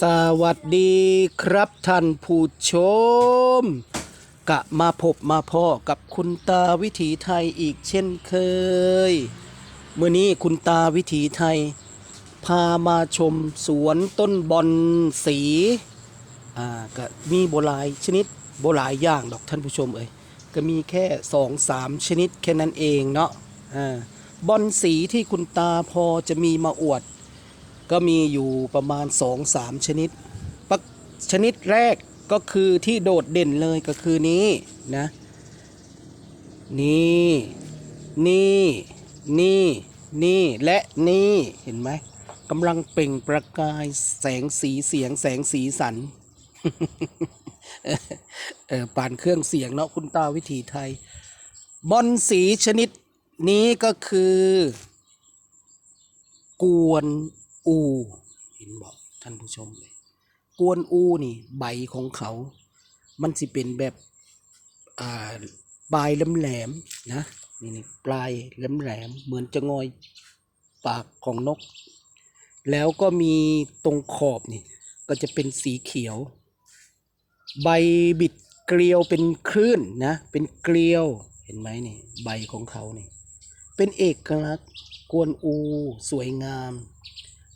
สวัสดีครับท่านผู้ชม กะมาพบมาพ่อกับคุณตาวิถีไทยอีกเช่นเคย เมื่อนี้คุณตาวิถีไทย พามาชมสวนต้นบอนสีอ่าก็มีโบหลายชนิดโบหลายอย่างดอกท่านผู้ชมเอ้ยก็มีแค่สองสามชนิดแค่นั้นเองเนาะอ่าบอนสีที่คุณตาพอจะมีมาอวด ก็มีอยู่ประมาณ 2-3 ชนิด ชนิดแรกก็คือที่โดดเด่นเลยก็คือนี้นะ นี่ นี่ นี่ นี่ และนี่เห็นไหมกำลังเปล่งประกายแสงสีเสียงแสงสีสันเออปานเครื่องเสียงเนาะคุณตาวิถีไทย บอลสีชนิดนี้ก็คือ กวน อูเห็นบอกท่านผู้ชมเลยกวนอูนี่ใบของเขา มันสิเป็นแบบอ่าปลายแหลมๆนะนี่นี่ปลายแหลมๆเหมือนจะงอยปากของนก แล้วก็มีตรงขอบนี่ ก็จะเป็นสีเขียว ใบบิดเกลียวเป็นคลื่นนะ เป็นเกลียวเห็นไหมนี่ ใบของเขานี่ เป็นเอกลักษณ์กวนอูสวยงาม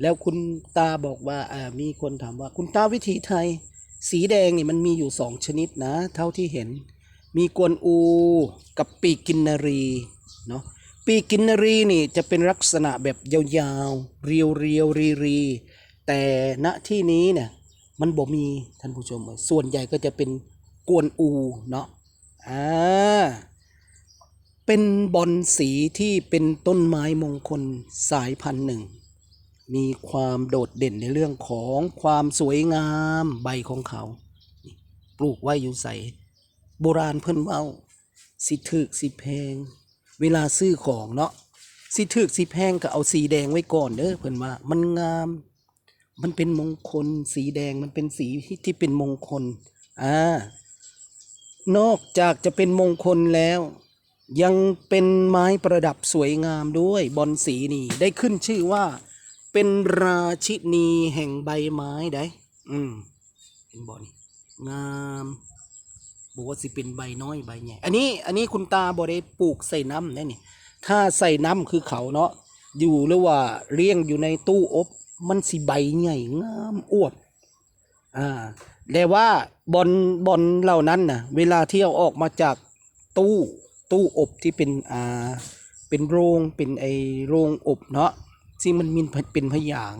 แล้วคุณตาบอกว่ามีคนถามว่า คุณตาวิถีไทย สีแดงนี่มันมีอยู่สองชนิดนะ เท่าที่เห็น มีกวนอูกับปีกินนรีเนาะปีกินนรีนี่จะเป็นลักษณะแบบยาวๆ เรียวเรียวรีรีๆแต่ณที่นี้เนี่ยมันบ่มีท่านผู้ชมส่วนใหญ่ก็จะเป็นกวนอูเนาะอ่าเป็นบอนสีที่เป็นต้นไม้มงคลสายพันธุ์หนึ่ง มีความโดดเด่นในเรื่องของความสวยงามใบของเขา ปลูกไว้อยู่ใส่โบราณเพิ่นเว้าสิถึกสิแพง เวลาซื้อของเนาะสิถึกสิแพงก็เอาสีแดงไว้ก่อนเด้อเพิ่นว่ามันงาม มันเป็นมงคล สีแดงมันเป็นสีที่ที่เป็นมงคลอ่านอกจากจะเป็นมงคลแล้ว ยังเป็นไม้ประดับสวยงามด้วยบอนสีนี่ได้ขึ้นชื่อว่า เป็นราชินีแห่งใบไม้ได้อืมเห็นบอนี่งามบอกว่าสิเป็นใบน้อยใบใหญ่อันนี้อันนี้คุณตาบอได้ปลูกใส่น้ำได้นี่ ถ้าใส่น้ำคือเขาเนาะอยู่หรือว่าเลี้ยงอยู่ในตู้อบมันสิใบใหญ่งามอวบอ่าแต่ว่าบอลบอลเหล่านั้นนะเวลาที่เอาออกมาจากตู้ตู้อบที่เป็นอ่าเป็นโรงเป็นไอโรงอบเนาะ ซึ่มันมีเป็นพยาง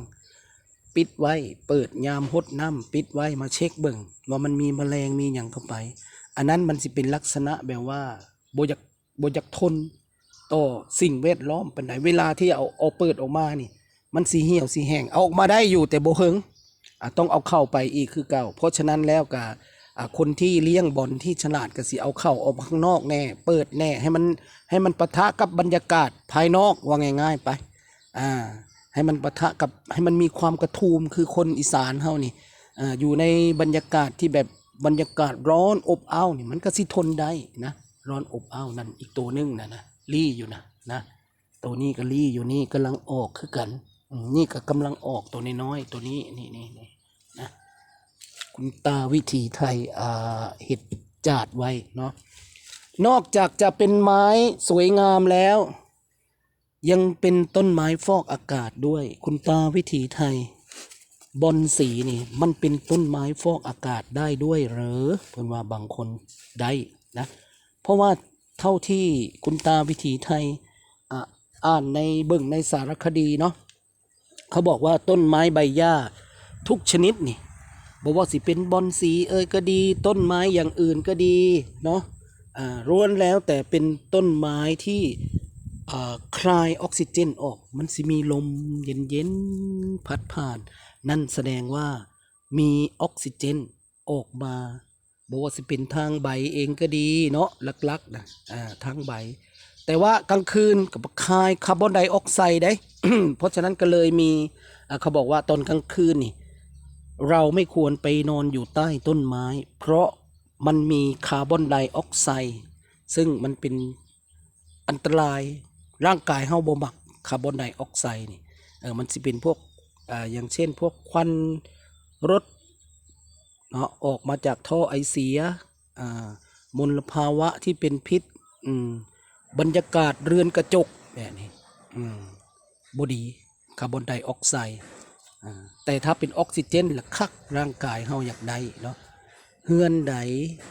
ปิดไว้ เปิดยามหดน้ำปิดไว้มาเช็คเบิ่งว่ามันมีแมลงมีอย่างเข้าไป อันนั้นมันสิเป็นลักษณะแบบว่าโบยากโบยากทนต่อสิ่งแวดล้อมเป็นไหนเวลาที่เอาเอาเปิดออกมานี่ มันสีเหี่ยวสีแห้งเอาออกมาได้อยู่แต่โบเฮิงต้องเอาเข้าไปอีกคือเก่า เพราะฉะนั้นแล้วก็อะคนที่เลี้ยงบอลที่ฉลาดก็สิเอาเข้าออกมาข้างนอกแน่ เปิดแน่ให้มันให้มันปะทะกับบรรยากาศภายนอกว่าง่าย ๆ ไป อ่าให้มันปะทะกับให้มันมีความกระทูมคือคนอีสานเฮานี่อ่าอยู่ในบรรยากาศที่แบบบรรยากาศร้อนอบอ้าวนี่มันก็สิทนได้นะร้อนอบอ้าวนั่นอีกตัวหนึงนะนะรี่อยู่นะนะตัวนี้ก็รี่อยู่นี่กำลังออกคือกันนี่ก็กำลังออกตัวน้อยๆตัวนี้นี่นี่นี่นะคุณตาวิถีไทยอ่าเห็ดจาดไว้เนาะนอกจากจะเป็นไม้สวยงามแล้ว ยังเป็นต้นไม้ฟอกอากาศด้วย คุณตาวิถีไทย บอนสีนี่ มันเป็นต้นไม้ฟอกอากาศได้ด้วยเหรอเพื่อนว่าบางคนได้นะ เพราะว่าเท่าที่คุณตาวิถีไทยอ่านในเบิ่งในสารคดีเนาะเขาบอกว่าต้นไม้ใบหญ้าทุกชนิดนี่บอกว่าสิเป็นบอนสีเอ่ยก็ดี ต้นไม้อย่างอื่นก็ดีเนาะอ่าล้วนแล้วแต่เป็นต้นไม้ที่ คลายออกซิเจนออก มันสิมีลมเย็นๆ พัดผ่าน นั่นแสดงว่ามีออกซิเจนออกมาบอกว่าสิเป็นทางใบเองก็ดีเนาะลักๆนะอ่าทางใบ แต่ว่ากลางคืนกับคายคาร์บอนไดออกไซด์ได้ เพราะฉะนั้นก็เลยมีเขาบอกว่าตอนกลางคืนนี่ เราไม่ควรไปนอนอยู่ใต้ต้นไม้ เพราะมันมีคาร์บอนไดออกไซด์ซึ่งมันเป็นอันตราย ร่างกายเฮาบ่มักคาร์บอนไดออกไซด์นี่เออมันสิเป็นพวกอ่าอย่างเช่นพวกควันรถเนาะออกมาจากท่อไอเสียอ่ามลภาวะที่เป็นพิษอืมบรรยากาศเรือนกระจกแบบนี้อืมบดีคาร์บอนไดออกไซด์แต่ถ้าเป็นออกซิเจนละคักร่างกายเฮาอยากได้เนาะเฮือนใด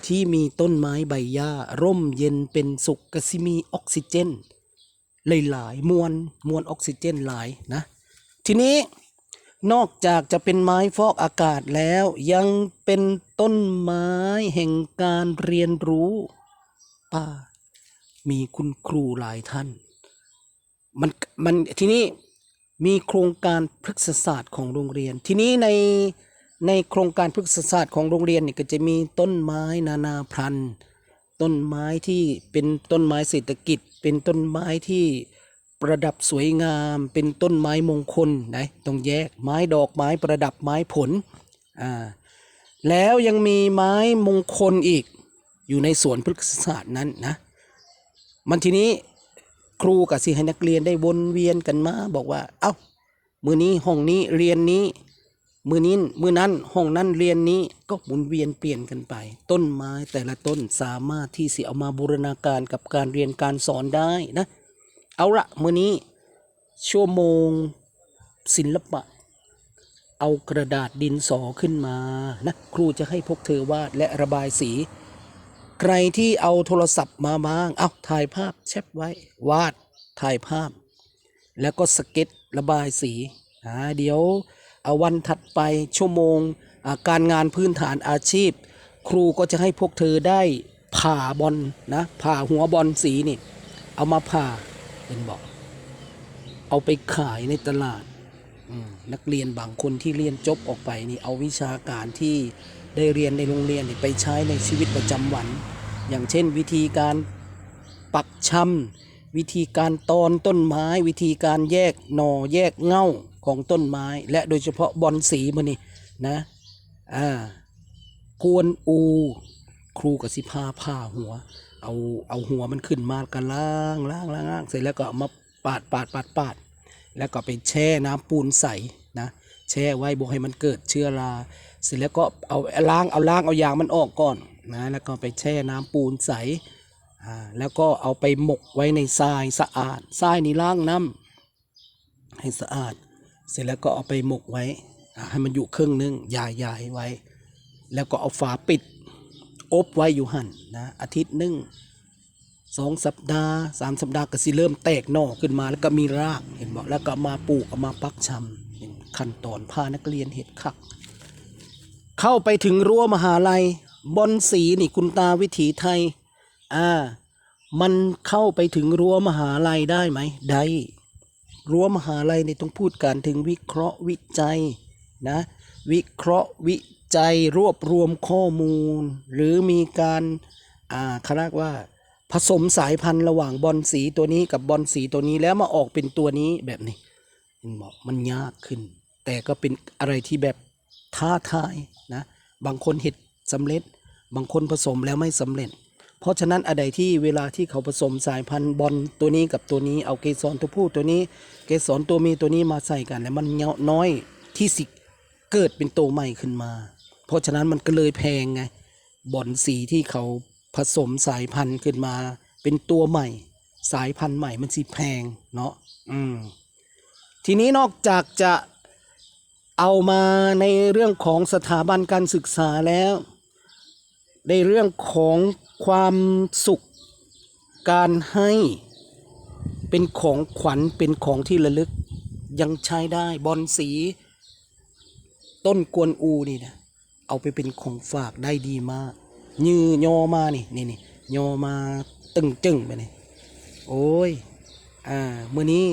ที่มีต้นไม้ใบหญ้าร่มเย็นเป็นสุขกสิมีออกซิเจน หลายๆมวลมวลออกซิเจนหลายนะ ทีนี้นอกจากจะเป็นไม้ฟอกอากาศแล้วยังเป็นต้นไม้แห่งการเรียนรู้ป้ามีคุณครูหลายท่าน มันมันทีนี้มีโครงการพฤกษศาสตร์ของโรงเรียน ทีนี้ในในโครงการพฤกษศาสตร์ของโรงเรียนเนี่ยก็จะมีต้นไม้นานาพันธุ์ ต้นไม้ที่เป็นต้นไม้เศรษฐกิจ เป็นต้นไม้ที่ประดับสวยงาม เป็นต้นไม้มงคลนะต้องแยกไม้ดอกไม้ประดับไม้ผลอ่าแล้วยังมีไม้มงคลอีกอยู่ในสวนพฤกษศาสตร์นั้นนะมันทีนี้ครูกับสิให้นักเรียนได้วนเวียนกันมา บอกว่าเอ้า มือนี้ห้องนี้เรียนนี้ มือนี้มือนั้นห้องนั้นเรียนนี้ก็หมุนเวียนเปลี่ยนกันไป ต้นไม้แต่ละต้นสามารถที่สิเอามาบูรณาการกับการเรียนการสอนได้นะ เอาละมือนี้ ชั่วโมงศิลปะ เอากระดาษดินสอขึ้นมานะครูจะให้พวกเธอวาดและระบายสี ใครที่เอาโทรศัพท์มาบ้างเอาถ่ายภาพแชปไว้ วาดถ่ายภาพ แล้วก็สเก็ตระบายสีอ่าเดี๋ยว วันถัดไปชั่วโมงการงานพื้นฐานอาชีพ ครูก็จะให้พวกเธอได้ผ่าบอลนะผ่าหัวบอลสีนี่ เอามาผ่าเป็นบอก เอาไปขายในตลาดนักเรียนบางคนที่เรียนจบออกไปนี่เอาวิชาการที่ได้เรียนในโรงเรียนนี่ไปใช้ในชีวิตประจำวัน อย่างเช่น วิธีการปักชำวิธีการตอนต้นไม้ วิธีการแยกหน่อแยกเง่า ของต้นไม้ และโดยเฉพาะบอลสีมันนี่นะอ่ากวนอู ครูกับสิพาผ้าหัว เอาเอาหัวมันขึ้นมากันล่างล่างล่างล่างเสร็จแล้วก็มาปาดปาดปาดปาดแล้วก็ไปแช่น้ำปูนใสนะแช่ไว้บ่ให้มันเกิดเชื้อราเสร็จแล้วก็เอาล้างเอาล้างเอายางมันออกก่อนนะแล้วก็ไปแช่น้ำปูนใสอ่าแล้วก็เอาไปหมกไว้ในทรายสะอาดทรายนี่ล้างน้ำให้สะอาด เสร็จแล้วก็เอาไปหมกไว้ ให้มันอยู่ครึ่งนึงยายยายไว้ แล้วก็เอาฝาปิด อบไว้อยู่หั่นนะอาทิตย์หนึ่งสองสัปดาห์สามสัปดาห์ก็สิเริ่มแตกหน่อขึ้นมาแล้วก็มีรากเห็นบอกแล้วก็มาปลูกเอามาปักชำเป็นขั้นตอนพานักเรียนเห็ดคัก เข้าไปถึงรั้วมหาลัย บอนสีนี่คุณตาวิถีไทยอ่ามันเข้าไปถึงรั้วมหาลัยได้ไหมได้ รั้วมหาลัยนี่ต้องพูดการถึงวิเคราะห์วิจัยนะวิเคราะห์วิจัยรวบรวมข้อมูล หรือมีการอ่าเขาเรียกว่าผสมสายพันธุ์ระหว่างบอลสีตัวนี้กับบอลสีตัวนี้แล้วมาออกเป็นตัวนี้แบบนี้เห็นบอกมันยากขึ้น แต่ก็เป็นอะไรที่แบบท้าทายนะบางคนเห็ดสำเร็จ บางคนผสมแล้วไม่สำเร็จ เพราะฉะนั้นอะไรที่เวลาที่เขาผสมสายพันธุ์บอลตัวนี้กับตัวนี้เอาเกสรตัวผู้ตัวนี้ เกสรตัวเมียตัวนี้มาใส่กัน แล้วมันเงาน้อยที่สิเกิดเป็นตัวใหม่ขึ้นมา เพราะฉะนั้นมันก็เลยแพงไงบอลสีที่เขาผสมสายพันธุ์ขึ้นมา เป็นตัวใหม่ สายพันธุ์ใหม่มันสิแพงเนาะอืมทีนี้นอกจากจะเอามาในเรื่องของสถาบันการศึกษาแล้ว ในเรื่องของความสุข การให้เป็นของขวัญเป็นของที่ระลึกยังใช้ได้บอลสี ต้นกวนอูนี่นะเอาไปเป็นของฝากได้ดีมากยือยอมานี่นี่นี่ยอมาตึงจึงไปนี่โอ้ยอ่าเมื่อนี้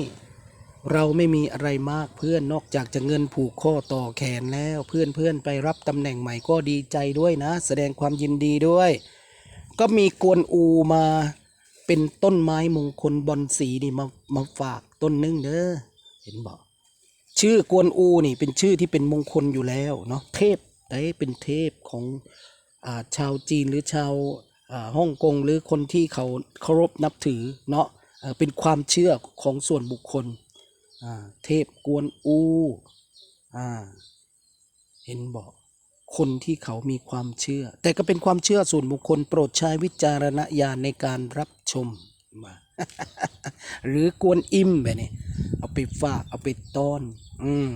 เราไม่มีอะไรมากเพื่อนนอกจากจะเงินผูกข้อต่อแขนแล้วเพื่อนเพื่อนไปรับตำแหน่งใหม่ก็ดีใจด้วยนะ แสดงความยินดีด้วย ก็มีกวนอูมาเป็นต้นไม้มงคลบอนสีนี่มามาฝากต้นนึงเด้อเห็นบอกชื่อกวนอูนี่เป็นชื่อที่เป็นมงคลอยู่แล้วเนาะเทพได้เป็นเทพของอาชาวจีนหรือชาวฮ่องกงหรือคนที่เขาเคารพนับถือเนาะเป็นความเชื่อของส่วนบุคคล เทพกวนอูอ่าเห็นบอกคนที่เขามีความเชื่อ แต่ก็เป็นความเชื่อส่วนบุคคลโปรดใช้วิจารณญาณในการรับชมมาหรือกวนอิ่มแบบนี้เอาไปฝากเอาไปต้อน อืม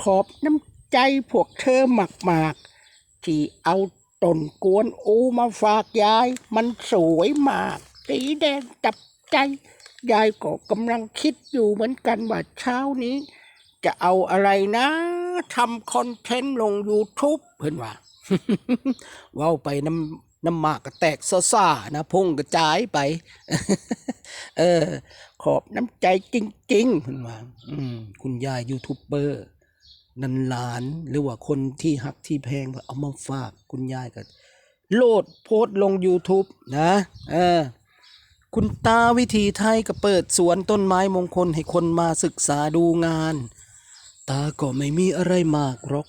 ขอบน้ำใจพวกเธอมากๆ ที่เอาตนกวนอูมาฝากยาย มันสวยมาก สีแดงจับใจ ยายก็กำลังคิดอยู่เหมือนกันว่าเช้านี้ จะเอาอะไรนะทำคอนเทนต์ลง YouTube เพื่อนว่าว้าไปน้ำน้ำหมากก็แตกซ่าๆนะพุ่งกระจายไป เออ ขอบน้ำใจจริงๆเพื่อนว่าอืมคุณยายยูทูบเบอร์นันหลานหรือว่าคนที่หักที่แพงเอามาฝากคุณยายก็โหลดโพสลง YouTube นะ เออ คุณตาวิธีไทยก็เปิดสวนต้นไม้มงคลให้คนมาศึกษาดูงาน ตาก็ไม่มีอะไรมากหรอก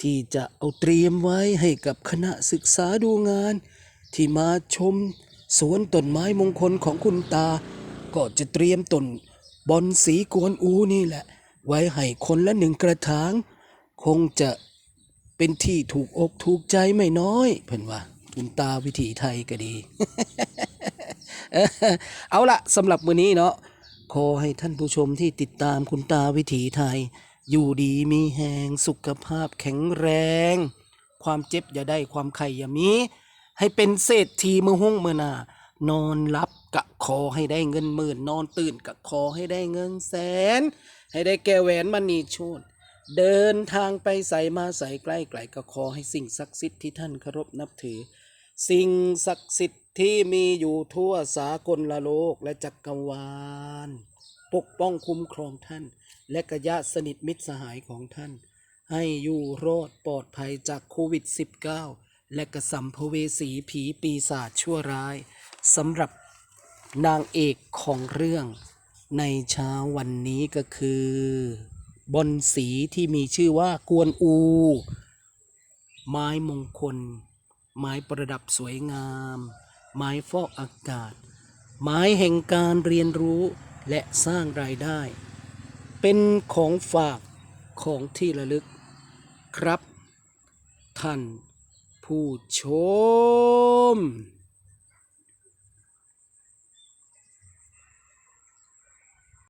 ที่จะเอาเตรียมไว้ให้กับคณะศึกษาดูงาน ที่มาชมสวนต้นไม้มงคลของคุณตา ก็จะเตรียมต้นบอนสีกวนอูนี่แหละ ไว้ให้คนละหนึ่งกระถาง คงจะเป็นที่ถูกอกถูกใจไม่น้อย เพิ่นว่า คุณตาวิถีไทยก็ดี เอาละสำหรับมื้อนี้เนาะขอให้ท่านผู้ชมที่ติดตามคุณตาวิถีไทย อยู่ดีมีแหงสุขภาพแข็งแรง ความเจ็บอย่าได้ความไข่อย่ามี ให้เป็นเศรษฐีมือหุ้งมือหนานอนหลับกะขอให้ได้เงินหมื่น นอนตื่นกะขอให้ได้เงินแสน ให้ได้แก้วแหวนมณีโชนเดินทางไปใส่มาใส่ใกล้ไกลก็ขอให้สิ่งศักดิ์สิทธิ์ที่ท่านเคารพนับถือ สิ่งศักดิ์สิทธิ์ ที่มีอยู่ทั่วสากลละโลกและจักรวาล ปกป้องคุ้มครองท่าน และกระยะสนิทมิตรสหายของท่าน ให้อยู่รอดปลอดภัยจากโควิด -19 และกระสัมภเวสีผีปีศาจชั่วร้ายสำหรับนางเอกของเรื่องในเช้าวันนี้ก็คือบอนสีที่มีชื่อว่ากวนอู ไม้มงคล ไม้ประดับสวยงาม ไม้ฟอกอากาศ ไม้แห่งการเรียนรู้และสร้างรายได้ เป็นของฝากของที่ระลึกครับ ท่านผู้ชม